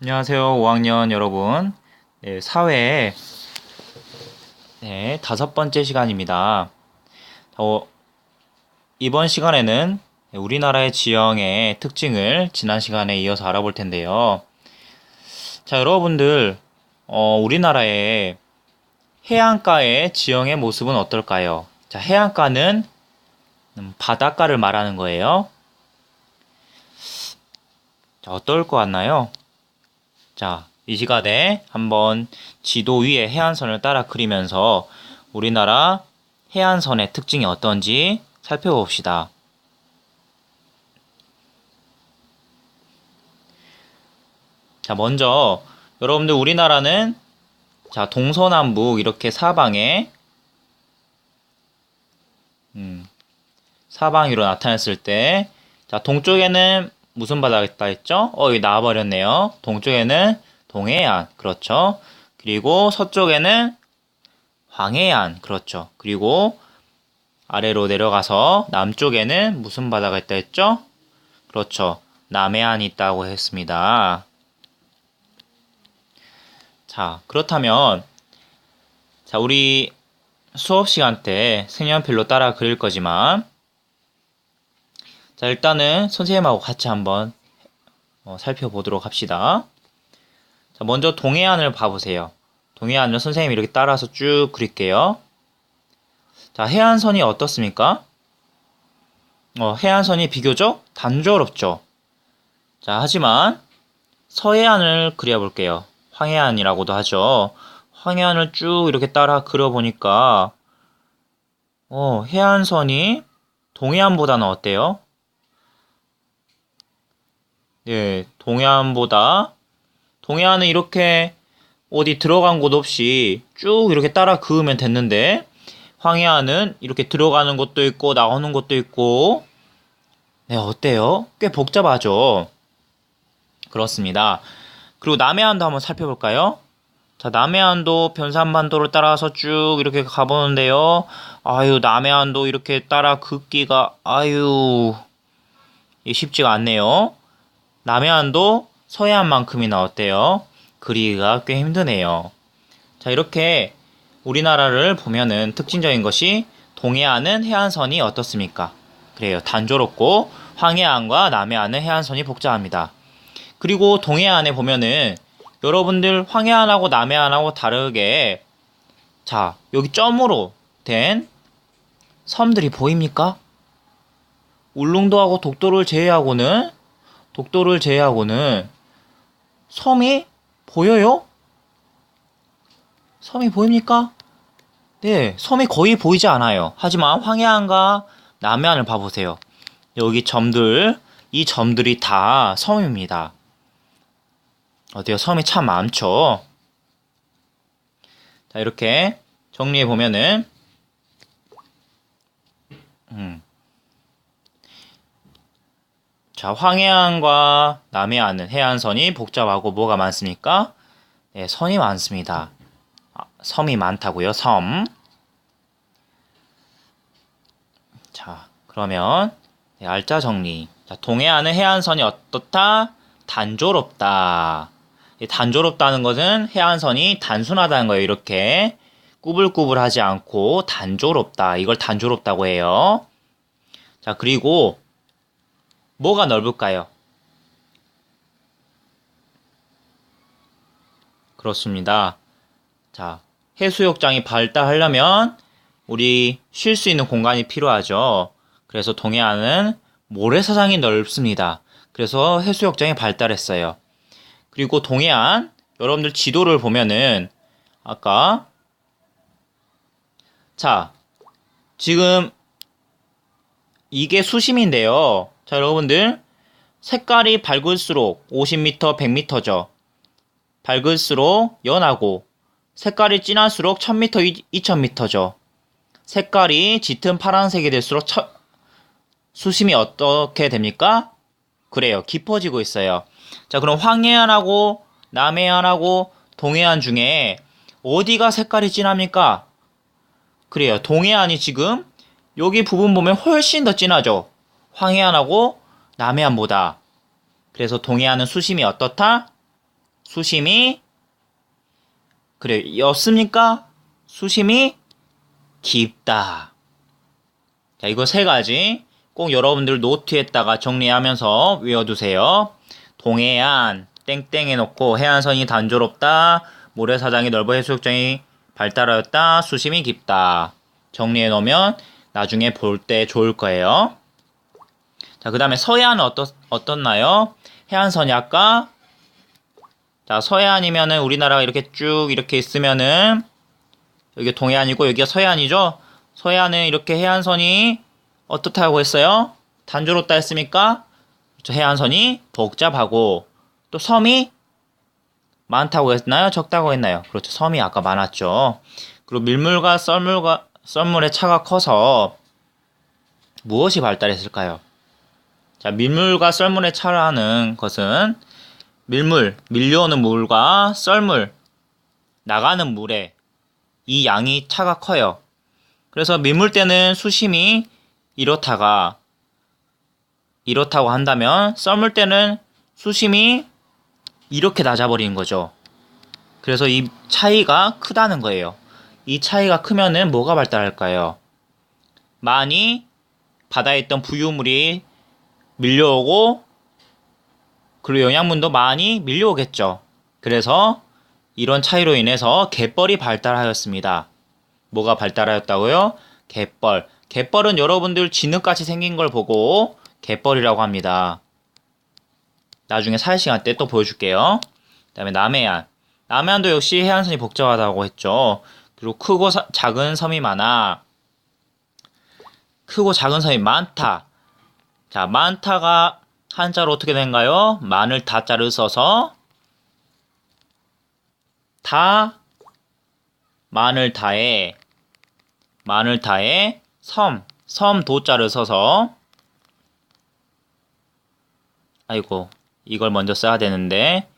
안녕하세요, 5학년 여러분. 네, 사회 네, 다섯 번째 시간입니다. 어, 이번 시간에는 우리나라의 지형의 특징을 지난 시간에 이어서 알아볼 텐데요. 자, 여러분들, 어, 우리나라의 해안가의 지형의 모습은 어떨까요? 자, 해안가는 음, 바닷가를 말하는 거예요. 자, 어떨 것 같나요? 자, 이 시간에 한번 지도 위에 해안선을 따라 그리면서 우리나라 해안선의 특징이 어떤지 살펴봅시다. 자, 먼저 여러분들 우리나라는 자, 동서남북 이렇게 사방에 음, 사방위로 나타냈을 때 자, 동쪽에는 무슨 바다가 있다 했죠? 어, 여기 나와버렸네요. 동쪽에는 동해안, 그렇죠. 그리고 서쪽에는 황해안, 그렇죠. 그리고 아래로 내려가서 남쪽에는 무슨 바다가 있다 했죠? 그렇죠. 남해안이 있다고 했습니다. 자, 그렇다면, 자, 우리 수업 시간 때 색연필로 따라 그릴 거지만, 자, 일단은 선생님하고 같이 한번 어, 살펴보도록 합시다. 자, 먼저 동해안을 봐보세요. 동해안을 선생님이 이렇게 따라서 쭉 그릴게요. 자, 해안선이 어떻습니까? 어, 해안선이 비교적 단조롭죠. 자, 하지만 서해안을 그려볼게요. 황해안이라고도 하죠. 황해안을 쭉 이렇게 따라 그려보니까 어, 해안선이 동해안보다는 어때요? 예, 동해안보다 동해안은 이렇게 어디 들어간 곳 없이 쭉 이렇게 따라 그으면 됐는데 황해안은 이렇게 들어가는 곳도 있고 나오는 곳도 있고 네, 어때요? 꽤 복잡하죠. 그렇습니다. 그리고 남해안도 한번 살펴볼까요? 자, 남해안도 변산반도를 따라서 쭉 이렇게 가보는데요. 아유, 남해안도 이렇게 따라 긋기가 아유 쉽지가 않네요. 남해안도 서해안만큼이나 어때요? 그리기가 꽤 힘드네요. 자, 이렇게 우리나라를 보면은 특징적인 것이 동해안은 해안선이 어떻습니까? 그래요. 단조롭고 황해안과 남해안은 해안선이 복잡합니다. 그리고 동해안에 보면은 여러분들 황해안하고 남해안하고 다르게 자, 여기 점으로 된 섬들이 보입니까? 울릉도하고 독도를 제외하고는 독도를 제외하고는 섬이 보여요? 섬이 보입니까? 네, 섬이 거의 보이지 않아요. 하지만 황해안과 남해안을 봐보세요. 여기 점들, 이 점들이 다 섬입니다. 어때요? 섬이 참 많죠? 자, 이렇게 정리해 보면은, 음. 자, 황해안과 남해안은 해안선이 복잡하고 뭐가 많습니까? 네, 선이 많습니다. 아, 섬이 많다고요, 섬. 자, 그러면 네, 알짜 정리. 자, 동해안은 해안선이 어떻다? 단조롭다. 단조롭다는 것은 해안선이 단순하다는 거예요. 이렇게 꾸불꾸불하지 않고 단조롭다. 이걸 단조롭다고 해요. 자, 그리고 뭐가 넓을까요? 그렇습니다. 자, 해수욕장이 발달하려면 우리 쉴 수 있는 공간이 필요하죠. 그래서 동해안은 모래사장이 넓습니다. 그래서 해수욕장이 발달했어요. 그리고 동해안, 여러분들 지도를 보면은 아까 자, 지금 이게 수심인데요. 자, 여러분들 색깔이 밝을수록 50m, 100m죠. 밝을수록 연하고 색깔이 진할수록 1000m, 2000m죠. 색깔이 짙은 파란색이 될수록 처, 수심이 어떻게 됩니까? 그래요. 깊어지고 있어요. 자, 그럼 황해안하고 남해안하고 동해안 중에 어디가 색깔이 진합니까? 그래요. 동해안이 지금 여기 부분 보면 훨씬 더 진하죠. 황해안하고 남해안보다. 그래서 동해안은 수심이 어떻다? 수심이 그래 였습니까? 수심이 깊다. 자, 이거 세 가지 꼭 여러분들 노트에다가 정리하면서 외워두세요. 동해안 땡땡 해놓고 해안선이 단조롭다. 모래사장이 넓어 해수욕장이 발달하였다. 수심이 깊다. 정리해 놓으면 나중에 볼 때 좋을 거예요. 자, 그 다음에 서해안은 어떻, 어떻나요? 해안선이 아까 자, 서해안이면은 우리나라가 이렇게 쭉 이렇게 있으면은 여기 동해안이고 여기가 서해안이죠? 서해안은 이렇게 해안선이 어떻다고 했어요? 단조롭다 했습니까? 그렇죠. 해안선이 복잡하고 또 섬이 많다고 했나요? 적다고 했나요? 그렇죠. 섬이 아까 많았죠. 그리고 밀물과 썰물과 썰물의 차가 커서 무엇이 발달했을까요? 자, 밀물과 썰물의 차라는 것은 밀물, 밀려오는 물과 썰물, 나가는 물의 이 양이 차가 커요. 그래서 밀물 때는 수심이 이렇다가 이렇다고 한다면 썰물 때는 수심이 이렇게 낮아버리는 거죠. 그래서 이 차이가 크다는 거예요. 이 차이가 크면은 뭐가 발달할까요? 많이 바다에 있던 부유물이 밀려오고 그리고 영양분도 많이 밀려오겠죠. 그래서 이런 차이로 인해서 갯벌이 발달하였습니다. 뭐가 발달하였다고요? 갯벌. 갯벌은 여러분들 진흙같이 생긴 걸 보고 갯벌이라고 합니다. 나중에 살 시간 때 또 보여줄게요. 그 다음에 남해안. 남해안도 역시 해안선이 복잡하다고 했죠. 그리고 크고 사, 작은 섬이 많아. 크고 작은 섬이 많다. 자, 많다가 한자로 어떻게 된가요? 마늘 다자를 써서 다 마늘 다에 마늘 다에 섬, 섬 도자를 써서 아이고 이걸 먼저 써야 되는데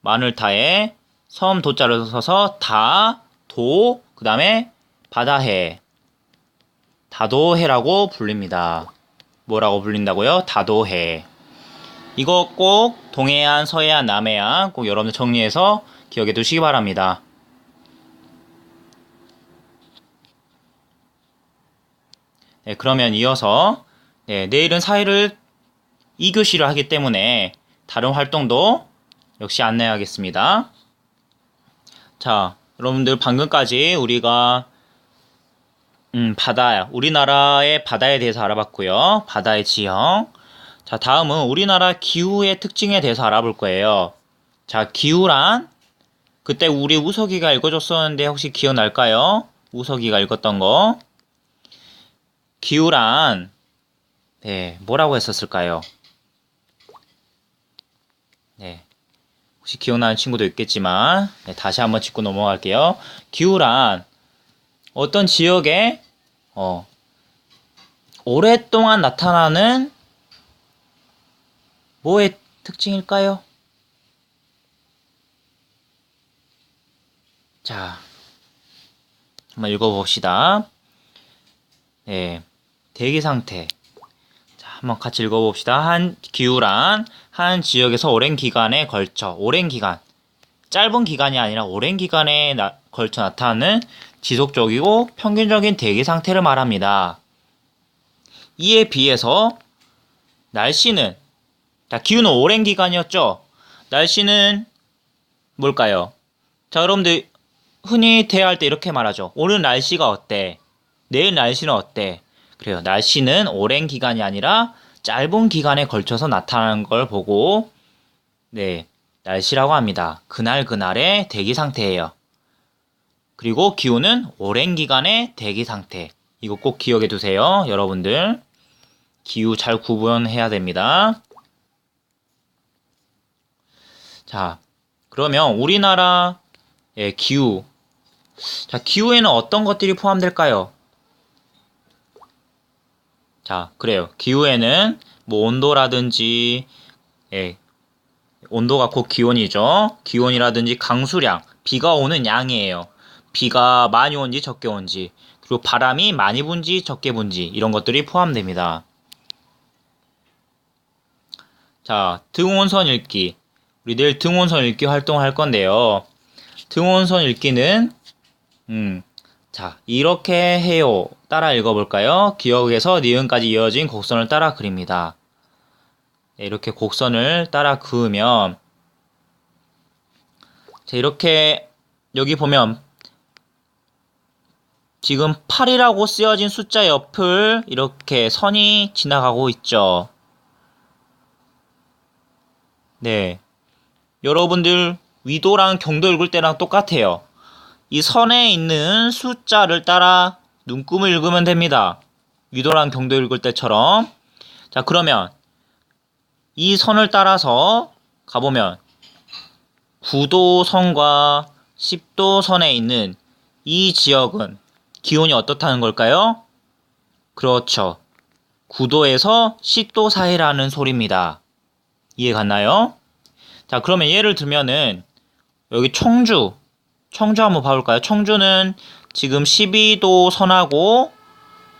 마늘 다에 섬 도자를 써서 다, 도, 그 다음에 바다해 다도해라고 불립니다. 뭐라고 불린다고요? 다도해. 이거 꼭 동해안, 서해안, 남해안 꼭 여러분들 정리해서 기억해 두시기 바랍니다. 네, 그러면 이어서 네, 내일은 사회를 2교시를 하기 때문에 다른 활동도 역시 안내하겠습니다. 자, 여러분들 방금까지 우리가 음, 바다, 우리나라의 바다에 대해서 알아봤고요. 바다의 지형. 자, 다음은 우리나라 기후의 특징에 대해서 알아볼 거예요. 자, 기후란 그때 우리 우석이가 읽어줬었는데 혹시 기억날까요? 우석이가 읽었던 거. 기후란 네, 뭐라고 했었을까요? 네. 혹시 기억나는 친구도 있겠지만 네, 다시 한번 짚고 넘어갈게요. 기후란 어떤 지역에 어, 오랫동안 나타나는 뭐의 특징일까요? 자, 한번 읽어봅시다. 네, 대기 상태. 자, 한번 같이 읽어봅시다. 한 기후란 한 지역에서 오랜 기간에 걸쳐, 오랜 기간, 짧은 기간이 아니라 오랜 기간에 나, 걸쳐 나타나는 지속적이고 평균적인 대기 상태를 말합니다. 이에 비해서 날씨는 자, 기후는 오랜 기간이었죠. 날씨는 뭘까요? 자, 여러분들 흔히 대화할 때 이렇게 말하죠. 오늘 날씨가 어때? 내일 날씨는 어때? 그래요. 날씨는 오랜 기간이 아니라 짧은 기간에 걸쳐서 나타나는 걸 보고 네, 날씨라고 합니다. 그날 그날의 대기 상태예요. 그리고 기후는 오랜 기간의 대기 상태. 이거 꼭 기억해 두세요. 여러분들. 기후 잘 구분해야 됩니다. 자, 그러면 우리나라 의 기후. 자, 기후에는 어떤 것들이 포함될까요? 자, 그래요. 기후에는 뭐 온도라든지, 예, 온도가 곧 기온이죠. 기온이라든지 강수량, 비가 오는 양이에요. 비가 많이 온지 적게 온지, 그리고 바람이 많이 분지 적게 분지, 이런 것들이 포함됩니다. 자, 등온선 읽기. 우리 내일 등원선 읽기 활동을 할 건데요. 등원선 읽기는 음, 자 이렇게 해요. 따라 읽어볼까요? 기억에서 니은까지 이어진 곡선을 따라 그립니다. 네, 이렇게 곡선을 따라 그으면 자, 이렇게 여기 보면 지금 8이라고 쓰여진 숫자 옆을 이렇게 선이 지나가고 있죠. 네. 여러분들 위도랑 경도 읽을 때랑 똑같아요. 이 선에 있는 숫자를 따라 눈금을 읽으면 됩니다. 위도랑 경도 읽을 때처럼. 자, 그러면 이 선을 따라서 가보면 9도 선과 10도 선에 있는 이 지역은 기온이 어떻다는 걸까요? 그렇죠. 9도에서 10도 사이라는 소리입니다. 이해 갔나요? 자, 그러면 예를 들면은 여기 청주, 청주 한번 봐볼까요? 청주는 지금 12도 선하고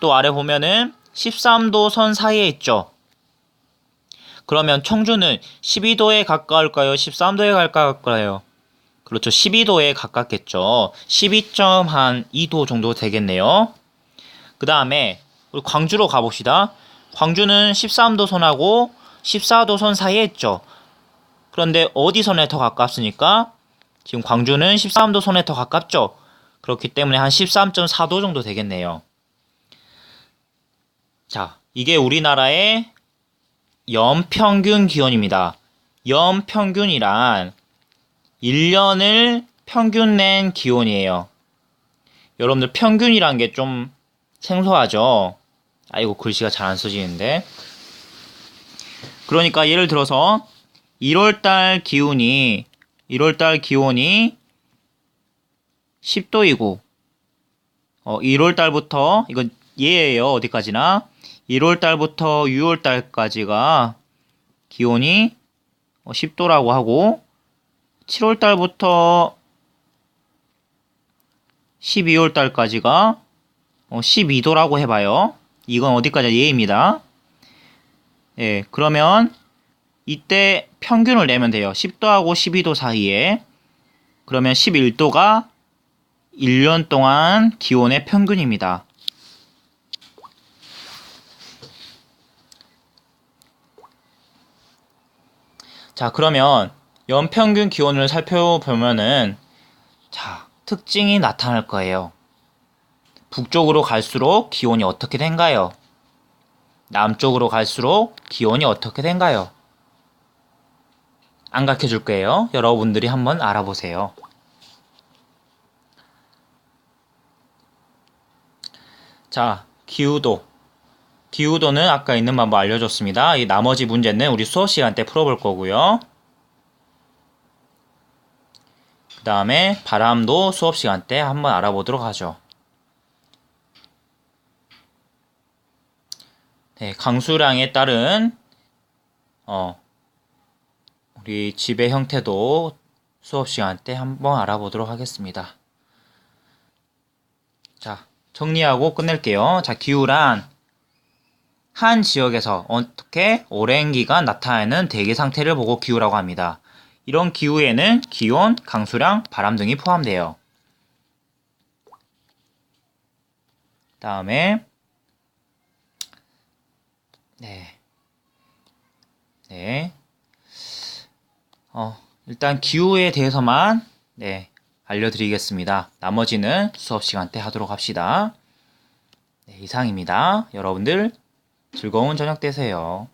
또 아래 보면은 13도 선 사이에 있죠. 그러면 청주는 12도에 가까울까요? 13도에 가까울까요? 그렇죠. 12도에 가깝겠죠. 12.2도 정도 되겠네요. 그 다음에 우리 광주로 가봅시다. 광주는 13도 선하고 14도 선 사이에 있죠. 그런데 어디 선에 더 가깝습니까? 지금 광주는 13도 선에 더 가깝죠. 그렇기 때문에 한 13.4도 정도 되겠네요. 자, 이게 우리나라의 연평균 기온입니다. 연평균이란 1년을 평균 낸 기온이에요. 여러분들 평균이란 게 좀 생소하죠? 아이고 글씨가 잘 안 써지는데. 그러니까 예를 들어서 1월달 기온이 1월달 기온이 10도이고 어 1월달부터 이건 예예요 어디까지나 1월달부터 6월달까지가 기온이 10도라고 하고 7월달부터 12월달까지가 12도라고 해봐요. 이건 어디까지 예입니다. 예, 그러면 이때 평균을 내면 돼요. 10도하고 12도 사이에. 그러면 11도가 1년 동안 기온의 평균입니다. 자, 그러면 연평균 기온을 살펴보면은 자, 특징이 나타날 거예요. 북쪽으로 갈수록 기온이 어떻게 된가요? 남쪽으로 갈수록 기온이 어떻게 된가요? 안 가르쳐 줄 거예요. 여러분들이 한번 알아보세요. 자, 기후도. 기후도는 아까 있는 방법 알려줬습니다. 이 나머지 문제는 우리 수업 시간 때 풀어볼 거고요. 그 다음에 바람도 수업 시간 때 한번 알아보도록 하죠. 네, 강수량에 따른 어, 우리 집의 형태도 수업 시간 때 한번 알아보도록 하겠습니다. 자, 정리하고 끝낼게요. 자, 기후란 한 지역에서 어떻게 오랜 기간 나타나는 대기 상태를 보고 기후라고 합니다. 이런 기후에는 기온, 강수량, 바람 등이 포함돼요. 다음에 네. 네. 어, 일단 기후에 대해서만 네, 알려드리겠습니다. 나머지는 수업 시간 때 하도록 합시다. 네, 이상입니다. 여러분들 즐거운 저녁 되세요.